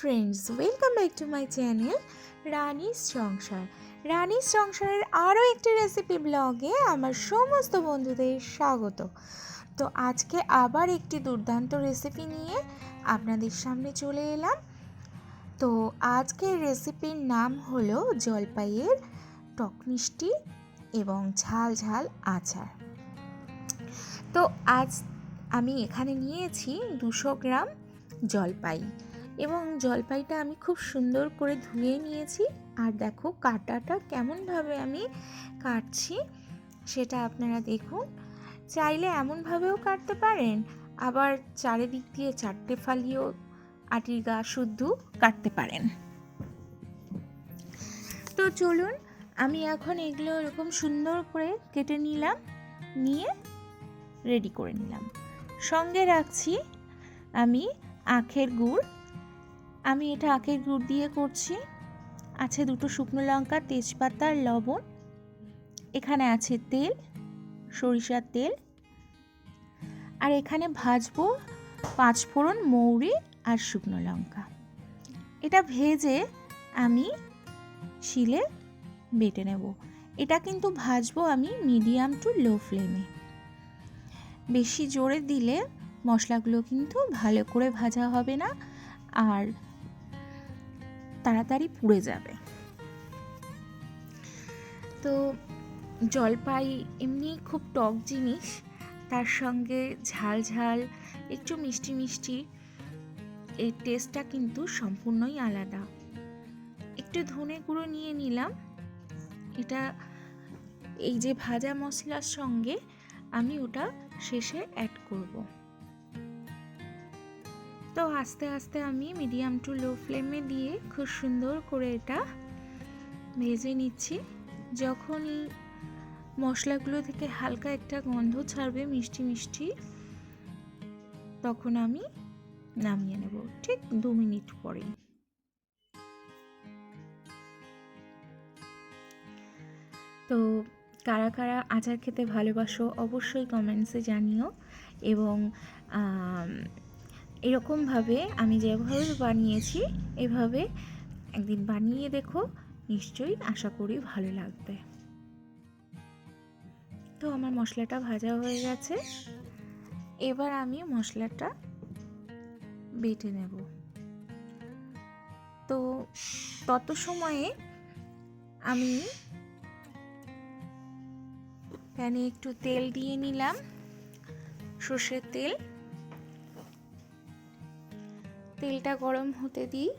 Friends welcome back to my channel Rani's Sansar Rani's সংসারের আরও একটি রেসিপি ব্লগে আমার সমস্ত বন্ধুদের স্বাগত। তো আজকে আবার একটি দুর্দান্ত রেসিপি নিয়ে আপনাদের সামনে চলে এলাম। তো আজকের রেসিপির নাম হলো জলপাইয়ের টক মিষ্টি এবং ঝাল ঝাল আচার। তো আজ আমি এখানে নিয়েছি দুশো গ্রাম জলপাই। এবং জলপাইটা আমি খুব সুন্দর করে ধুয়ে নিয়েছি। আর দেখো কাটাটা কেমনভাবে আমি কাটছি, সেটা আপনারা দেখুন। চাইলে এমনভাবেও কাটতে পারেন, আবার চারিদিক দিয়ে চারটে ফালিও আটির গা শুদ্ধ কাটতে পারেন। তো চলুন, আমি এখন এগুলো এরকম সুন্দর করে কেটে নিলাম, নিয়ে রেডি করে নিলাম। সঙ্গে রাখছি আমি আখের গুড় আমি এটা আখের গুড় দিয়ে করছি। আছে দুটো শুকনো লঙ্কা, তেজপাতা লবণ। এখানে আছে তেল, সরিষার তেল। আর এখানে ভাজবো পাঁচ ফোড়ন মৌরি আর শুকনো লঙ্কা। এটা ভেজে আমি শিলে বেটে নেব। এটা কিন্তু ভাজবো আমি মিডিয়াম টু লো ফ্লেমে। বেশি জোরে দিলে মশলাগুলো কিন্তু ভালো করে ভাজা হবে না। আর তাড়াতাড়ি পুড়ে যাবে। তো জলপাই এমনি খুব টক জিনিস, তার সঙ্গে ঝাল ঝাল, একটু মিষ্টি মিষ্টি, এর টেস্টটা কিন্তু সম্পূর্ণই আলাদা। একটু ধনে গুঁড়ো নিয়ে নিলাম। এটা এই যে ভাজা মশলার সঙ্গে আমি ওটা শেষে অ্যাড করব। তো আস্তে আস্তে আমি মিডিয়াম টু লো ফ্লেমে দিয়ে খুব সুন্দর করে এটা ভেজে নিচ্ছি। যখনই মশলাগুলো থেকে হালকা একটা গন্ধ ছাড়বে মিষ্টি মিষ্টি, তখন আমি নামিয়ে নেব ঠিক দু মিনিট পরেই। তো কারা কারা আচার খেতে ভালোবাসো অবশ্যই কমেন্টসে জানিও এবং এরকমভাবে আমি যেভাবে বানিয়েছি, এভাবে একদিন বানিয়ে দেখো, নিশ্চয়ই আশা করি ভালো লাগবে। তো আমার মশলাটা ভাজা হয়ে গেছে। এবার আমি মশলাটা বেটে নেব। তো তত সময়ে আমি প্যানে একটু তেল দিয়ে নিলাম, সর্ষের তেল। তেলটা গরম হতে দিই।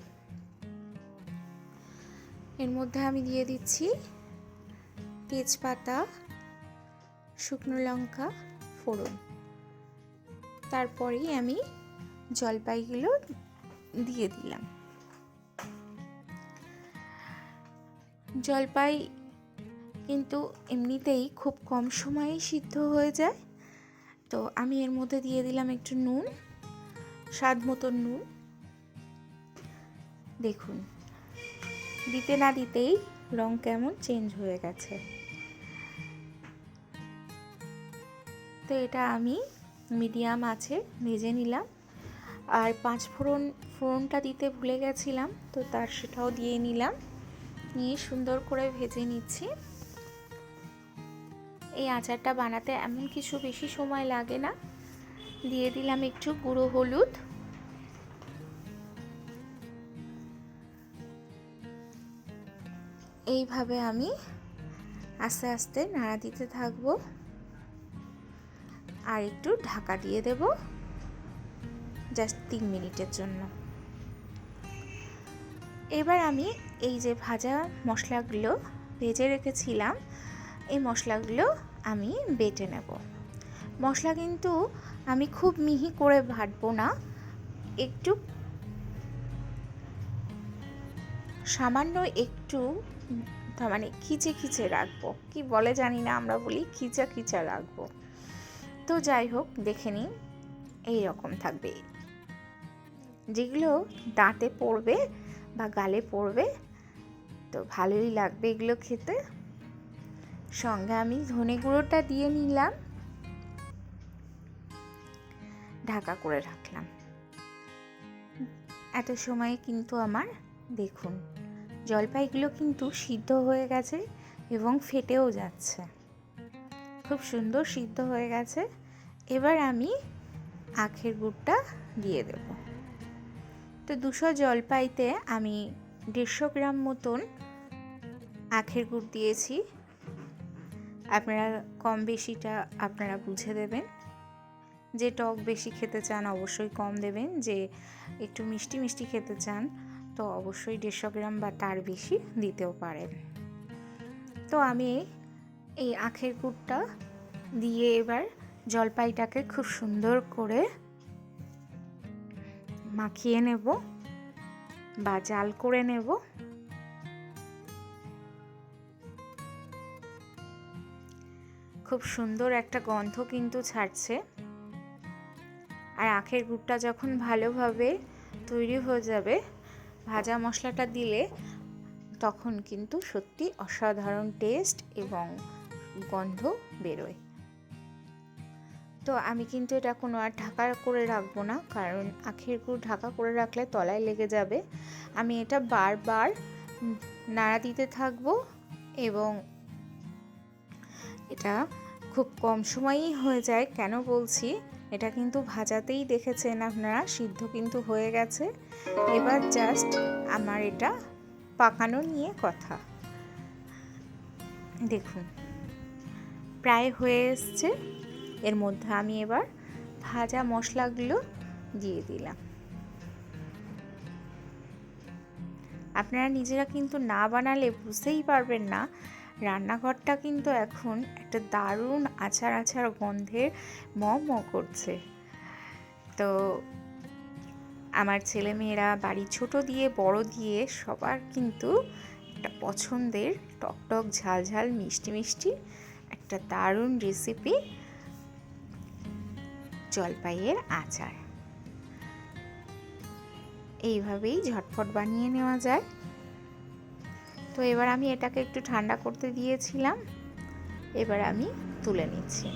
এর মধ্যে আমি দিয়ে দিচ্ছি তেজপাতা, শুকনো লঙ্কা, ফোড়ন। তারপরেই আমি জলপাইগুলো দিয়ে দিলাম। জলপাই কিন্তু এমনিতেই খুব কম সময়ে সিদ্ধ হয়ে যায়। তো আমি এর মধ্যে দিয়ে দিলাম একটু নুন, স্বাদ মতন নুন। দেখুন। দিতে না দিতেই রং কেমন চেঞ্জ হয়ে গেছে। তো এটা আমি মিডিয়াম আছে, ভেজে নিলাম। আর পাঁচ ফোড়ন, ফোড়নটা দিতে ভুলে গেছিলাম, তো তার সেটাও দিয়ে নিলাম। নিয়ে সুন্দর করে ভেজে নিচ্ছি। এই আচারটা বানাতে এমন কিছু বেশি সময় লাগে না। দিয়ে দিলাম একটু গুঁড়ো হলুদ। এইভাবে আমি আস্তে আস্তে নাড়া দিতে থাকব। আর একটু ঢাকা দিয়ে দেব জাস্ট তিন মিনিটের জন্য। এবার আমি এই যে ভাজা মশলাগুলো ভেজে রেখেছিলাম, এই মশলাগুলো আমি বেটে নেব। মশলা কিন্তু আমি খুব মিহি করে ভাটবো না, একটু সামান্য একটু মানে খিচে খিচে রাখব। কি বলে জানি না আমরা বলি, খিচা খিচা রাখব। তো যাই হোক, দেখে নিন এই রকম থাকবে। যেগুলো দাঁতে পড়বে বা গালে পড়বে, তো ভালোই লাগবে এগুলো খেতে। সঙ্গে আমি ধনে গুঁড়োটা দিয়ে নিলাম। ঢাকা করে রাখলাম। এত সময় কিন্তু আমার দেখুন, জলপাইগুলো কিন্তু সিদ্ধ হয়ে গেছে এবং ফেটেও যাচ্ছে। খুব সুন্দর সিদ্ধ হয়ে গেছে। এবার আমি আখের গুড়টা দিয়ে দেব। তো দুশো জলপাইতে আমি দেড়শো গ্রাম মতন আখের গুড় দিয়েছি। আপনারা কম বেশিটা আপনারা বুঝে দেবেন। যে টক বেশি খেতে চান অবশ্যই কম দেবেন। যে একটু মিষ্টি মিষ্টি খেতে চান তো অবশ্যই দেড়শো গ্রাম বা তার বেশি দিতেও পারেন। তো আমি এই আখের গুড়টা দিয়ে এবার জলপাইটাকে খুব সুন্দর করে মাখিয়ে নেব বা জাল করে নেব। খুব সুন্দর একটা গন্ধ কিন্তু ছাড়ছে। আর আখের গুড়টা যখন ভালোভাবে তৈরি হয়ে যাবে ভাজা মশলাটা দিলে তখন কিন্তু সত্যি অসাধারণ টেস্ট এবং গন্ধ বেরোয়। তো আমি কিন্তু এটা কোনো আর ঢাকা করে রাখব না, কারণ আখের গুড় ঢাকা করে রাখলে তলায় লেগে যাবে। আমি এটা বারবার নাড়া দিতে থাকব এবং এটা খুব কম সময়ই হয়ে যায়, কেন বলছি? এটা কিন্তু ভাজাতেই দেখেছেন আপনারা, সিদ্ধ কিন্তু হয়ে গেছে। এবার জাস্ট আমার এটা পাকানো নিয়ে কথা। দেখুন, প্রায় হয়ে এসছে। এর মধ্যে আমি এবার ভাজা মশলাগুলো দিয়ে দিলাম। আপনারা নিজেরা কিন্তু না বানালে বুঝতেই পারবেন না রান্নাঘরটা কিন্তু এখন একটা দারুণ আচার আচার গন্ধের ম ম করছে। তো আমার ছেলে মেয়েরা বাড়ি ছোট দিয়ে বড় দিয়ে সবার কিন্তু একটা পছন্দের টক টক ঝাল ঝাল মিষ্টি মিষ্টি একটা দারুণ রেসিপি জলপাইয়ের আচার। এইভাবেই ঝটফট বানিয়ে নেওয়া যায়। তো এবার আমি এটাকে একটু ঠান্ডা করতে দিয়েছিলাম। এবার আমি তুলে নিচ্ছি।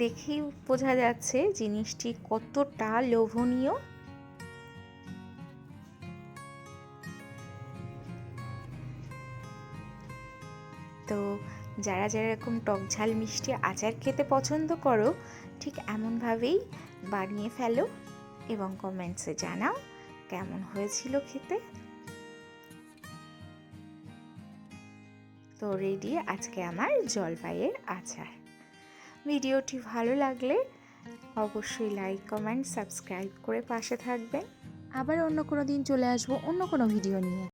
দেখেই বোঝা যাচ্ছে জিনিসটি কতটা লোভনীয়। তো যারা যারা এরকম টক ঝাল মিষ্টি আচার খেতে পছন্দ করো, ঠিক এমনভাবেই বানিয়ে ফেলো এবং কমেন্টসে জানাও। কেমন হয়েছিল খেতে? তো রেডি আজকে আমার জলপাইয়ের আচার। ভিডিওটি ভালো লাগলে অবশ্যই লাইক কমেন্ট সাবস্ক্রাইব করে পাশে থাকবেন। আবার অন্য কোনো দিন চলে আসব অন্য কোনো ভিডিও নিয়ে।